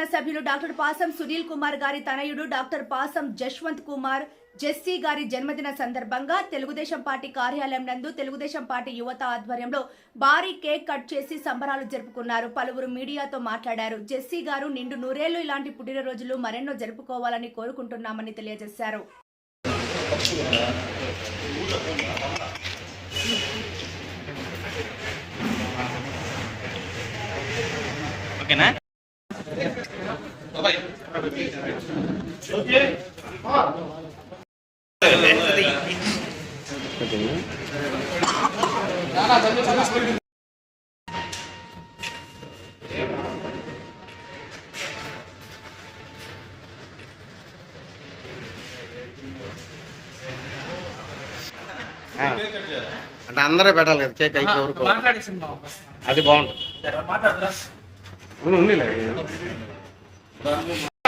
శాసనసభ్యులు డాక్టర్ పాసం సునీల్ కుమార్ గారి తనయుడు డాక్టర్ పాసం జశ్వంత్ కుమార్ జెస్సీ గారి జన్మదిన సందర్భంగా తెలుగుదేశం పార్టీ కార్యాలయం నందు తెలుగుదేశం పార్టీ యువత ఆధ్వర్యంలో భారీ కేక్ కట్ చేసి సంబరాలు జరుపుకున్నారు. పలువురు మీడియాతో మాట్లాడారు. జెస్సీ గారు నిండు నూరేళ్ళు ఇలాంటి పుట్టినరోజులు మరెన్నో జరుపుకోవాలని కోరుకుంటున్నామని తెలియజేశారు. ఓకేనా? అంటే అందరూ పెట్టాలి కదా కేక్ అయితే ఎవరికి అది బాగుంటుంది. ఉన్నిలే.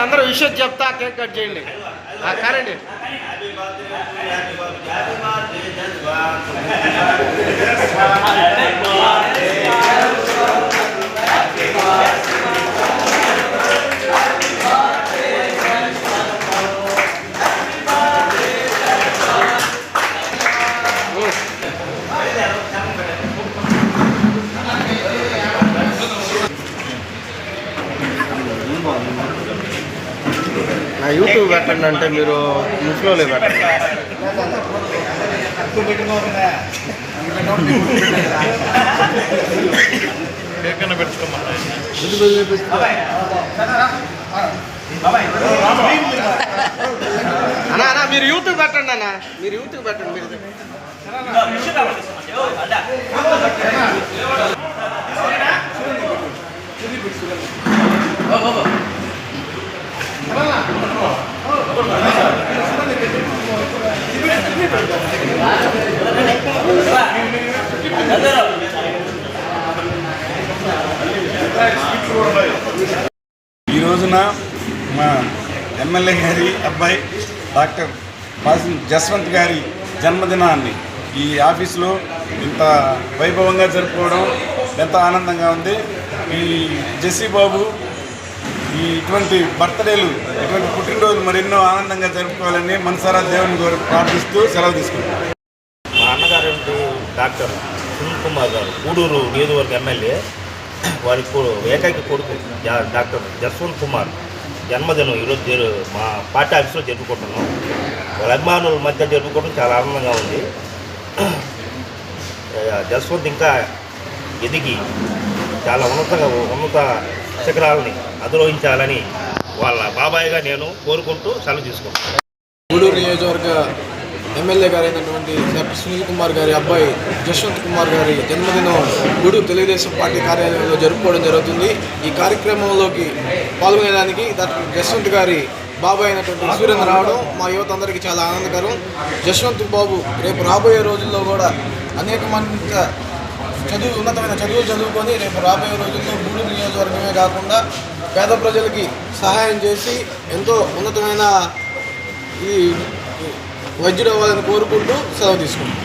అందరూ విషయం చెప్తా కేక్ కట్ చేయండి. కారండి. యూట్యూబ్ పెట్టండి అంటే మీరు ముస్లోలే పెట్టండి అన్నా అన్నా మీరు యూట్యూబ్ పెట్టండి అన్న. మీరు యూట్యూబ్ పెట్టండి మీరు ఈ రోజున మా ఎమ్మెల్యే గారి అబ్బాయి డాక్టర్ పాసిం జస్వంత్ గారి జన్మదినాన్ని ఈ ఆఫీసులో ఇంత వైభవంగా జరుపుకోవడం ఎంత ఆనందంగా ఉంది. ఈ జెస్సీ బాబు ఈ ఇటువంటి బర్త్డేలు ఇటువంటి పుట్టినరోజులు మరెన్నో ఆనందంగా జరుపుకోవాలని మనసారా దేవుని గారు ప్రార్థిస్తూ సెలవు తీసుకుంటాం మా అన్నగారు డాక్టర్ సునీల్ కుమార్ గారు గూడూరు నియోజకవర్గ ఎమ్మెల్యే వారి ఏకైక కొడుకు జా- డాక్టర్ జస్వంత్ కుమార్. జన్మదినం ఈరోజు జరు మా పార్టీ ఆఫీస్లో జరుపుకుంటున్నాం. వాళ్ళ అభిమానుల మధ్య జరుపుకోవడం చాలా ఆనందంగా ఉంది. జస్వంత్ ఇంకా ఎదిగి చాలా ఉన్నతంగా ఉన్నత శిఖరాలని అధిరోహించాలని వాళ్ళ బాబాయ్గా నేను కోరుకుంటూ సెలవు తీసుకుంటాను గూడూరు నియోజకవర్గ ఎమ్మెల్యే గారైనటువంటి డాక్టర్ సునీల్ కుమార్ గారి అబ్బాయి జశ్వంత్ కుమార్ గారి జన్మదినం గూడూరు తెలుగుదేశం పార్టీ కార్యాలయంలో జరుపుకోవడం జరుగుతుంది. ఈ కార్యక్రమంలోకి పాల్గొనేదానికి డాక్టర్ జశ్వంత్ గారి బాబాయ్ అయినటువంటి సూర్యన్ రావడం మా యువత అందరికీ చాలా ఆనందకరం. జశ్వంత్ బాబు రేపు రాబోయే రోజుల్లో కూడా అనేక మంది చదువు ఉన్నతమైన చదువులు చదువుకొని రేపు రాబోయే రోజుల్లో గూడూరు నియోజకవర్గమే కాకుండా పేద ప్రజలకి సహాయం చేసి ఎంతో ఉన్నతమైన ఈ వైద్యుడు అవ్వాలని కోరుకుంటూ సెలవు తీసుకుంటాం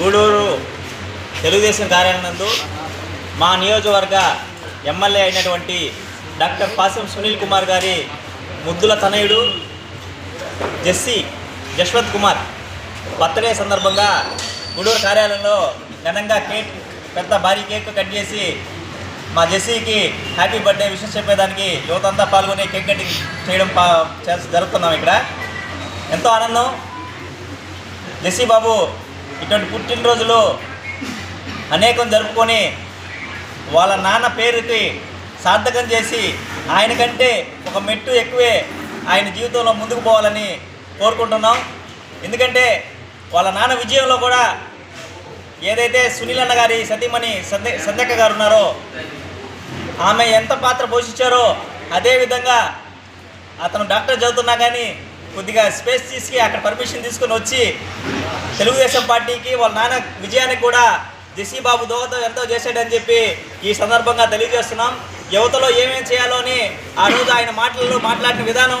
గూడూరు తెలుగుదేశం కార్యాలయం మా నియోజకవర్గ ఎమ్మెల్యే అయినటువంటి డాక్టర్ పాసం సునీల్ కుమార్ గారి ముద్దుల తనయుడు జెస్సీ జశ్వంత్ కుమార్. బర్త్డే సందర్భంగా గూడూరు కార్యాలయంలో ఘనంగా కేక్ పెద్ద భారీ కేక్ కట్ చేసి మా జెస్సీకి హ్యాపీ బర్త్డే విషయం చెప్పేదానికి యువతంతా పాల్గొని కేక్ కటింగ్ చేయడం పా జరుపుతున్నాం ఇక్కడ. ఎంతో ఆనందం. జెస్సీ బాబు ఇటువంటి పుట్టినరోజులు అనేకం జరుపుకొని వాళ్ళ నాన్న పేరుకి సార్థకం చేసి ఆయన కంటే ఒక మెట్టు ఎక్కువే ఆయన జీవితంలో ముందుకు పోవాలని కోరుకుంటున్నాం. ఎందుకంటే వాళ్ళ నాన్న విజయంలో కూడా ఏదైతే సునీల్ అన్న గారి సతీమణి సందే సంధ్యక్క గారు ఉన్నారో ఆమె ఎంత పాత్ర పోషించారో అదేవిధంగా అతను డాక్టర్ చదువుతున్నా కానీ కొద్దిగా స్పేస్ తీసుకు అక్కడ పర్మిషన్ తీసుకొని వచ్చి తెలుగుదేశం పార్టీకి వాళ్ళ నాన్న విజయానికి కూడా జెసీ బాబు దోహదం ఎంతో చేశాడని చెప్పి ఈ సందర్భంగా తెలియజేస్తున్నాం. యువతలో ఏమేమి చేయాలో అని ఆ రోజు ఆయన మాటలలో మాట్లాడిన విధానం